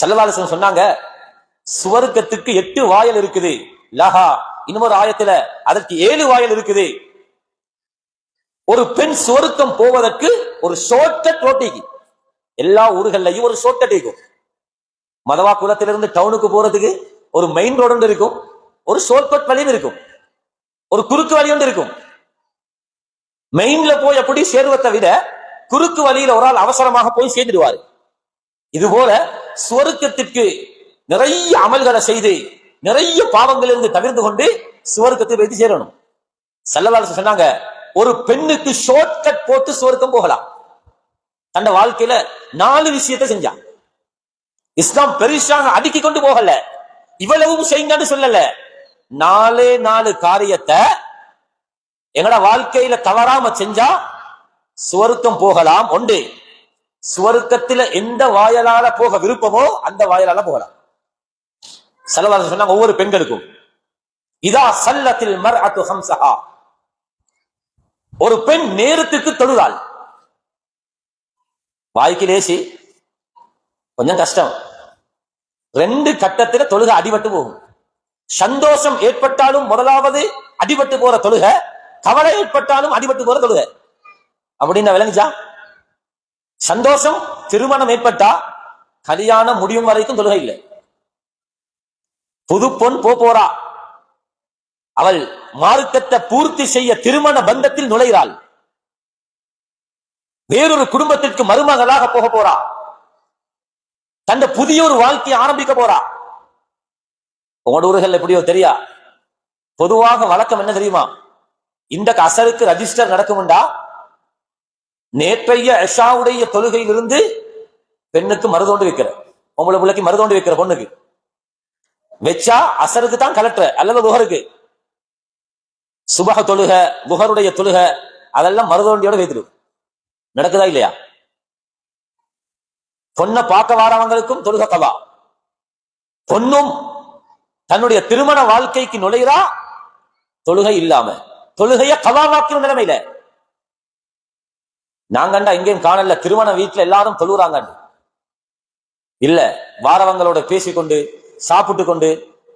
செல்லவாலசன் சொன்னாங்க சுவர்க்கத்துக்கு எட்டு வாயல் இருக்குது. லஹா இன்னொரு ஆயத்துல அதற்கு ஏழு வாயல் இருக்குது. ஒரு பெண் சுவர்க்கம் போவதற்கு ஒரு ஷோர்ட்கட் ரோட்டிக்கு எல்லா ஊர்கள்லயும் ஒரு ஷோர்ட்கட் இருக்கும். மதவா குலத்திலிருந்து டவுனுக்கு போறதுக்கு ஒரு மெயின் ரோடு ஒன்று இருக்கும். ஒரு ஷோர்ட்கட் வழியும் இருக்கும். ஒரு குறுக்கு வழி ஒன்று இருக்கும். மெயின்ல போய் அப்படி சேருவதை விட குறுக்கு வழியில ஒரு ஆள் அவசரமாக போய் சேர்ந்துடுவாரு. இதுபோல சுவர்க்கத்திற்கு நிறைய அமல்களை செய்து நிறைய பாவங்களிலிருந்து தவிர்த்து கொண்டு சுவர்க்கத்தை வைத்து சேரணும். செல்லவாளர் சொன்னாங்க ஒரு பெண்ணுக்கு ஷார்ட் கட் போட்டு சுவர்க்கம் போகலாம். தன் வாழ்க்கையில நாலு விஷயத்தை செஞ்சான். இஸ்லாம் பெருசாக அடுக்கி கொண்டு போகல. இவ்வளவும் செய்யுங்கன்னு சொல்லல. நாலே நாலு காரியத்தை எங்கட வாழ்க்கையில தவறாம செஞ்சா சுவருக்கம் போகலாம் ஒன்று சுவருக்கத்துல எந்த வாயலால போக விருப்பமோ அந்த வாயலால போகலாம். செலவாளர் சொன்னாங்க ஒவ்வொரு பெண்களுக்கும். இதா சல்லத்தில் மர் அத்து ஹம்சஹா ஒரு பெண் நேரத்துக்கு தொழுதாள். வாய்க்கு லேசி கொஞ்சம் கஷ்டம். ரெண்டு கட்டத்துல தொழுக அடிபட்டு போகும். சந்தோஷம் ஏற்பட்டாலும் முதலாவது அடிபட்டு போற தொழுக கவலை ஏற்பட்டாலும் அடிபட்டு போற தொழுக. அப்படின்னு விளங்குச்சா? சந்தோஷம் திருமணம் ஏற்பட்டா கல்யாணம் முடியும் வரைக்கும் தொழுகை இல்லை. புது பொன் போறா. அவள் மார்க்கத்தை பூர்த்தி செய்ய திருமண பந்தத்தில் நுழைகிறாள். வேறொரு குடும்பத்திற்கு மருமகளாக போக போறா. தந்த புதிய ஒரு வாழ்க்கையை ஆரம்பிக்க போறா. உங்களோட ஊர்கள் எப்படியோ தெரியா? பொதுவாக வழக்கம் என்ன தெரியுமா? இந்த அசருக்கு ரெஜிஸ்டர் நடக்கும்டா. நேற்றைய எஷாவுடைய தொழுகையிலிருந்து பெண்ணுக்கு மருதோண்டு வைக்கிற உங்களை பிள்ளைக்கு மருதோண்டு வைக்கிற பொண்ணுக்கு. வச்சா அசருக்கு தான் கலெக்டர் அல்லது குஹருக்கு சுபக தொழுக குஹருடைய தொழுக அதெல்லாம் மருதோண்டியோட வைத்துடும் நடக்குதா இல்லையா? பொண்ணை பார்க்க வாரவங்களுக்கும் தொழுக கவா பொண்ணும் தன்னுடைய திருமண வாழ்க்கைக்கு நுழைகிறா தொழுகை இல்லாம. தொழுகைய கவாவாக்கிற நிலைமையில. நாங்கண்டா எங்கேயும் காணல. திருமண வீட்டுல எல்லாரும் தொழுறாங்க இல்ல வாரவங்களோட பேசிக்கொண்டு சாப்பிட்டு கொண்டு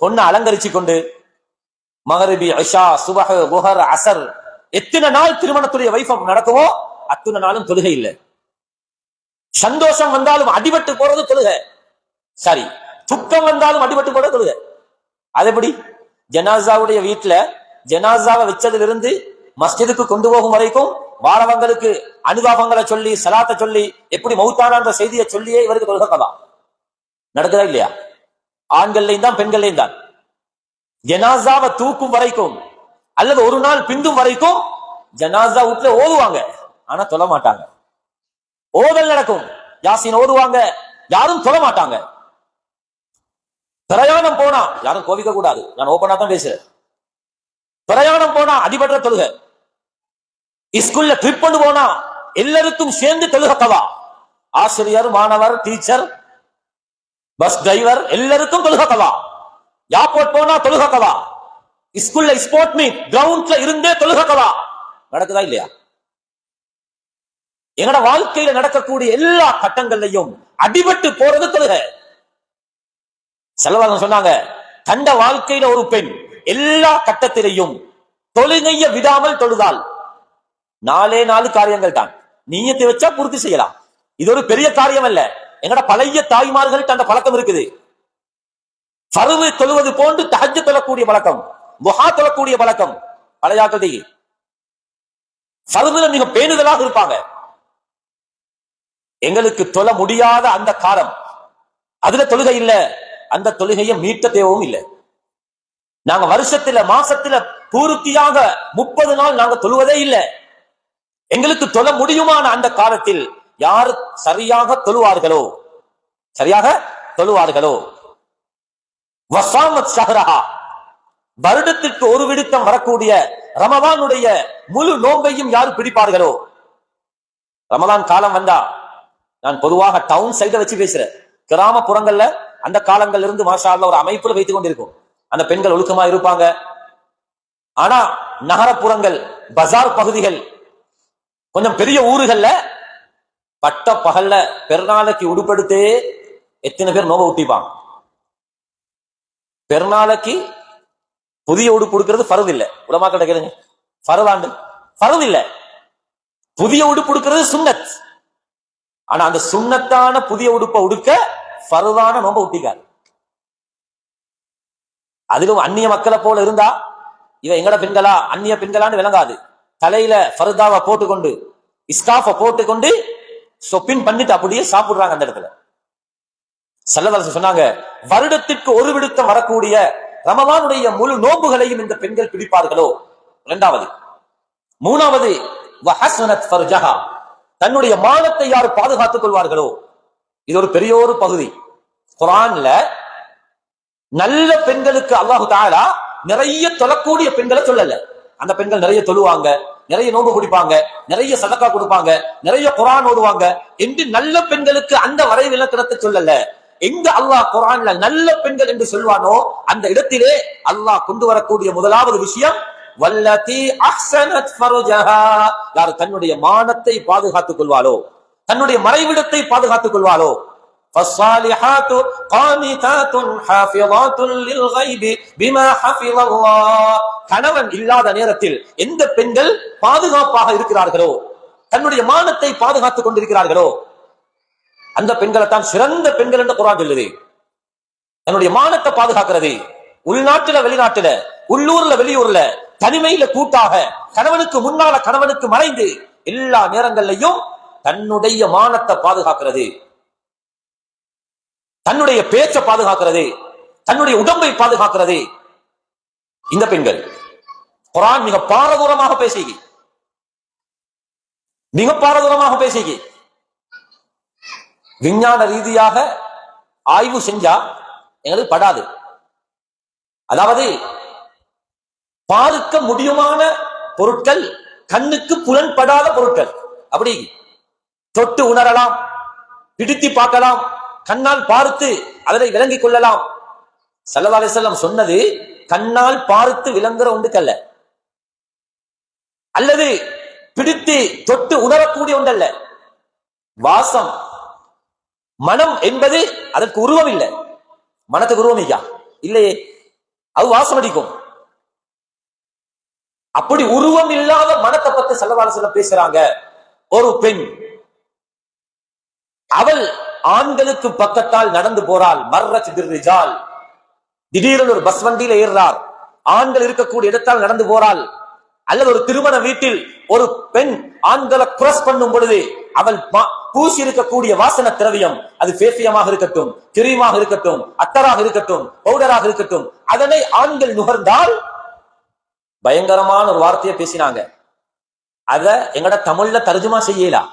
பொண்ணை அலங்கரிச்சு கொண்டு மகரிபி ஐஷா சுபஹ குஹர் அசர் எத்தனை நாள் திருமணத்துடைய வைஃபம் நடக்குமோ அத்தனை நாளும் தொழுகை இல்லை. சந்தோஷம் வந்தாலும் அடிபட்டு போறது தொழுக. சாரி துக்கம் வந்தாலும் அடிபட்டு போறது தொழுக. அது எப்படி? ஜனாசாவுடைய வீட்டுல ஜனாசாவை வச்சதுல இருந்து மஸ்ஜிதுக்கு கொண்டு போகும் வரைக்கும் வாரவங்களுக்கு அனுதாபங்களை சொல்லி சலாத்தை சொல்லி எப்படி மௌத்தான செய்தியை சொல்லியே இவருக்கு தொழுக கதா. நடக்குதா இல்லையா? ஆண்கள்லையும் தான் பெண்கள்லையும் தான். ஜனாசாவை தூக்கும் வரைக்கும் அல்லது ஒரு நாள் பிந்தும் வரைக்கும் ஜனாசா வீட்டுல ஓதுவாங்க. ஆனா தொழ மாட்டாங்க. ஓதல் நடக்கும். யாசின் ஓதுவாங்க. யாரும் தொழ மாட்டாங்க. பிரயாணம் போனா யாரும் கோவிக்க கூடாது நான் ஓபனா தான் பேசுறேன். பிரயாணம் போனா அடிபடுற தொழுக. ஸ்கூல்ல ட்ரிப் பண்ணு போனா எல்லாருக்கும் சேர்ந்து தொழுகத்தவா ஆசிரியர் மாணவர் டீச்சர் பஸ் டிரைவர் எல்லாருக்கும் தொழுகத்தவா ஏர்போர்ட் போனா தொழுகத்தவா ஸ்கூல்ல ஸ்போர்ட் மீட் கிரவுண்ட்ல இருந்தே தொழுகத்தவா நடக்குதா இல்லையா? எங்கட வாழ்க்கையில நடக்கக்கூடிய எல்லா கட்டங்கள்லையும் அடிபட்டு போறது தொழுக. செலவாக சொன்னாங்க கண்ட வாழ்க்கையில ஒரு பெண் எல்லா கட்டத்திலையும் தொழுகைய விடாமல் தொழுதால் நாலே நாலு காரியங்கள் தான். நீயத்தை வச்சா பூர்த்தி செய்யலாம். இது ஒரு பெரிய காரியம் அல்ல. எங்கட பழைய தாய்மார்களுக்கு அந்த பழக்கம் இருக்குது. பருவு தொழுவது போன்று தகஜ தொழக்கூடிய பழக்கம் முகா தொழக்கூடிய பழக்கம். பழையாக்கள் பருவுல மிக பேணுதலாக இருப்பாங்க. எங்களுக்கு தொழ முடியாத அந்த காலம். அதுல தொழுகை இல்ல. அந்த தொழுகையை மீட்ட தேவையும் இல்லை. நாங்க வருஷத்துல மாசத்துல பூர்த்தியாக முப்பது நாள் நாங்க தொழுவதே இல்லை. எங்களுக்கு தொழ முடியுமான அந்த காலத்தில் யார் சரியாக தொழுவார்களோ சரியாக தொழுவார்களோ? வசாமத் ஷஹரஹா. வருடத்திற்கு ஒரு விடுத்தம் வரக்கூடிய ரமதானுடைய முழு நோம்பையும் யார் பிடிப்பார்களோ? ரமதான் காலம் வந்தா நான் பொதுவாக டவுன் சைட வச்சு பேசுறேன். கிராமப்புறங்கள்ல அந்த காலங்கள்ல இருந்து மாஷா ஒரு அமைப்புல வைத்துக் கொண்டிருக்கோம். அந்த பெண்கள் ஒழுக்கமா இருப்பாங்க. ஆனா நகரப்புறங்கள் பஜார் பகுதிகள் கொஞ்சம் பெரிய ஊர்கள்ல பட்ட பகல்ல பெருநாளைக்கு உடுப்படுத்தே எத்தனை பேர் நோக ஊட்டிப்பாங்க. பெருநாளைக்கு புதிய உடுப்பு உடுக்கிறது இல்லை. உலமா கிட்ட கேளுங்க. ஃபரதாண்டு ஃபரது இல்லை. புதிய உடுப்பு உடுக்கிறது சுண்ணத். ஆனா அந்த சுண்ணத்தான புதிய உடுப்பை உடுக்க பருவான நோம்ப ஊட்டிக்காரு. அதிலும் அந்நிய மக்களை போல இருந்தா இவ எங்கட பெண்களா? அந்நிய பெண்களான்னு விளங்காது. தலையில ஃபர்தாவை போட்டுக்கொண்டு இஸ்காஃப போட்டுக்கொண்டு சொப்பின் பண்ணிட்டு அப்படியே சாப்பிடுறாங்க அந்த இடத்துல. செல்லவரசு சொன்னாங்க வருடத்திற்கு ஒரு விடுத்தம் வரக்கூடிய ரமவானுடைய முழு நோம்புகளையும் இந்த பெண்கள் பிடிப்பார்களோ? இரண்டாவது மூணாவது தன்னுடைய மானத்தை யார் பாதுகாத்துக் கொள்வார்களோ? இது ஒரு பெரிய ஒரு பகுதி. குரான்ல நல்ல பெண்களுக்கு அல்லாஹு தாலா நிறைய தொழக்கூடிய பெண்களை சொல்லல. அந்த பெண்கள் நிறைய தொழுவாங்க நிறைய நோன்பு குடிப்பாங்க நிறைய சதக்கா கொடுப்பாங்க நிறைய குரான் ஓடுவாங்க என்று நல்ல பெண்களுக்கு அந்த வரை விளக்கணத்தை சொல்லல. எங்க அல்லாஹ் குரான்ல நல்ல பெண்கள் என்று சொல்வானோ அந்த இடத்திலே அல்லாஹ் கொண்டு வரக்கூடிய முதலாவது விஷயம் வல்லதி அஹ்சனத் ஃபருஜஹா. யார் தன்னுடைய மானத்தை பாதுகாத்துக் கொள்வாளோ? தன்னுடைய மறைவிடத்தை பாதுகாத்துக் கொள்வாளோ? فالصالحات قانتات حافظات للغيب بما حفظ الله கணவன் இல்லாத நேரத்தில் எந்த பெண்கள் பாதுகாப்பாக இருக்கிறார்களோ தன்னுடைய மானத்தை பாதுகாத்துக் கொண்டிருக்கிறார்களோ அந்த பெண்களை தான் சிறந்த பெண்கள் என்று குரான் சொல்லுது தன்னுடைய மானத்தை பாதுகாக்கிறது உள்நாட்டுல வெளிநாட்டுல உள்ளூர்ல வெளியூர்ல தனிமையில கூட்டாக கணவனுக்கு முன்னால கணவனுக்கு மறைந்து எல்லா நேரங்கள்லையும் தன்னுடைய மானத்தை பாதுகாக்கிறது தன்னுடைய பேச்சை பாதுகாக்கிறது தன்னுடைய உடம்பை பாதுகாக்கிறது. இந்த பெண்கள் குரான் மிக பாரதூரமாக பேசுகி. மிக பாரதூரமாக பேசுகி. விஞ்ஞான ரீதியாக ஆய்வு செஞ்சா எங்களுக்கு படாது. அதாவது பார்க்க முடியுமான பொருட்கள் கண்ணுக்கு புலன்படாத பொருட்கள். அப்படி தொட்டு உணரலாம் பிடித்து பார்க்கலாம் கண்ணால் பார்த்து அதனை விளங்கிக் கொள்ளலாம். சல்லா அலிசல்லாம் சொன்னது கண்ணால் பார்த்து விளங்குற ஒன்றுக்கல்ல. அல்லது பிடித்து தொட்டு உணரக்கூடிய ஒன்றல்ல. வாசம் மனம் என்பது அதற்கு உருவம் இல்லை. மனத்துக்கு உருவம் ஐயா இல்லையே. அது வாசம் அடிக்கும். அப்படி உருவம் இல்லாத மனத்தை பத்தி சல்லல்லாஹு பேசுறாங்க. ஒரு பெண். அவள் ஆண்களுக்கு பக்கத்தால் நடந்து போறால் மர்ரச் திருஜால் திடீரென ஒரு பஸ் வண்டியில ஏறுறார். ஆண்கள் இருக்கக்கூடிய இடத்தால் நடந்து போறாள் அல்லது ஒரு திருமண வீட்டில் ஒரு பெண் ஆண்களை கிராஸ் பண்ணும் பொழுது அவள் பூசி இருக்கக்கூடிய வாசன திரவியம் அது பேசியமாக இருக்கட்டும் கிரீமாக இருக்கட்டும் அத்தராக இருக்கட்டும் பவுடராக இருக்கட்டும் அதனை ஆண்கள் நுகர்ந்தால் பயங்கரமான ஒரு வார்த்தையை பேசினாங்க. அத எங்கட தமிழ்ல தர்ஜுமா செய்யலாம்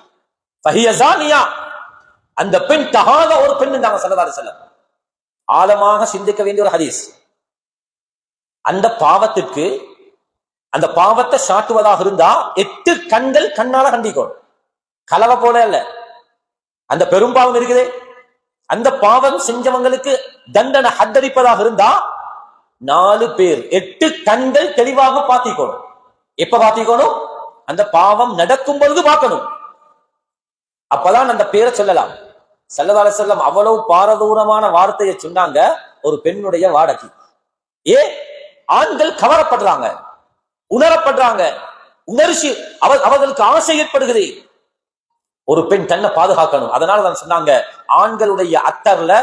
அந்த பெண் தகாத ஒரு பெண் இருந்தாங்க சல்லல்லாஹு செல்லம் ஆழமாக சிந்திக்க வேண்டிய ஒரு ஹதீஸ். அந்த பாவத்திற்கு அந்த பாவத்தை சாட்டுவதாக இருந்தா எட்டு கண்கள் கண்ணால கண்டிக்கும் கலவை போல இல்ல அந்த பெரும்பாவம் இருக்குது. அந்த பாவம் செஞ்சவங்களுக்கு தண்டனை ஹத்தரிப்பதாக இருந்தா நாலு பேர் எட்டு கண்கள் தெளிவாக பாத்திக்கணும் எப்ப பாத்திக்கணும் அந்த பாவம் நடக்கும் பொழுது பார்க்கணும். அப்பதான் அந்த பேரை சொல்லலாம். சல்லதால செல்லம் அவ்வளவு பாரதூரமான வார்த்தையை சொன்னாங்க ஒரு பெண்ணுடைய வாடகை. ஏ ஆண்கள் கவரப்படுறாங்க உணரப்படுறாங்க உணர்ச்சி அவ அவர்களுக்கு ஆசை ஏற்படுகிறது. ஒரு பெண் தன்னை பாதுகாக்கணும். அதனால தான் சொன்னாங்க ஆண்களுடைய அத்தர்ல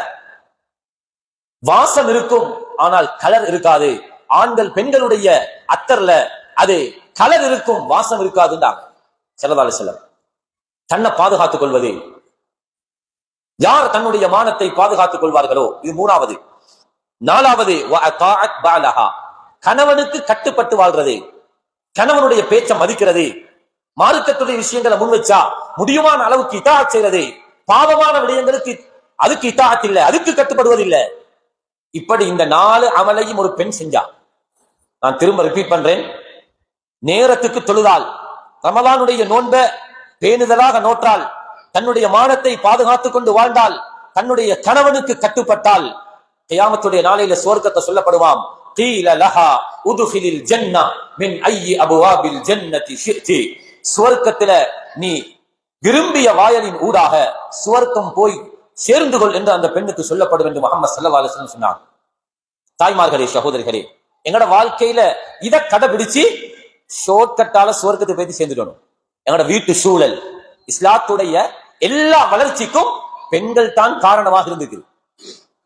வாசம் இருக்கும் ஆனால் கலர் இருக்காது. ஆண்கள் பெண்களுடைய அத்தர்ல அது கலர் இருக்கும் வாசம் இருக்காதுன்றாங்க. செல்லதால செல்லம் தன்னை பாதுகாத்துக் கொள்வது யார் தன்னுடைய மானத்தை பாதுகாத்துக் கொள்வார்களோ? இது மூணாவது. நாலாவது கணவனுக்கு கட்டுப்பட்டு வாழ்றது. கணவனுடைய பேச்சை மதிக்கிறது. மார்க்கத்துடைய விஷயங்களை முன் வச்சா முடியுமான அளவுக்கு இதா செய்யறது பாவமான விடயங்களுக்கு அதுக்கு இத்தாத் இல்லை அதுக்கு கட்டுப்படுவதில்லை. இப்படி இந்த நாலு அமலையும் ஒரு பெண் செஞ்சா. நான் திரும்ப ரிப்பீட் பண்றேன். நேரத்துக்கு தொழுதால் ரமலானுடைய நோன்ப பேணுதலாக நோற்றால் தன்னுடைய மானத்தை பாதுகாத்துக் கொண்டு வாழ்ந்தால் தன்னுடைய கணவனுக்கு கட்டுப்பட்டால் கியாமத்துடைய நாளையில சுவர்க்கத்தை சொல்லப்படுவாம். சுவர்க்கத்துல நீ விரும்பிய வாயலின் ஊடாக சுவர்க்கம் போய் சேர்ந்து கொள் என்று அந்த பெண்ணுக்கு சொல்லப்படும் என்று முகமது சல்லவாலசன் சொன்னார் தாய்மார்களே சகோதரிகளே எங்களோட வாழ்க்கையில இதை கடைபிடிச்சு ஷோர்ட் சுவர்க்கத்தை போய் சேர்ந்துடணும். எங்களோட வீட்டு சூழல் இஸ்லாத்துடைய எல்லா வளர்ச்சிக்கும் பெண்கள் தான் காரணமாக இருந்திருக்கு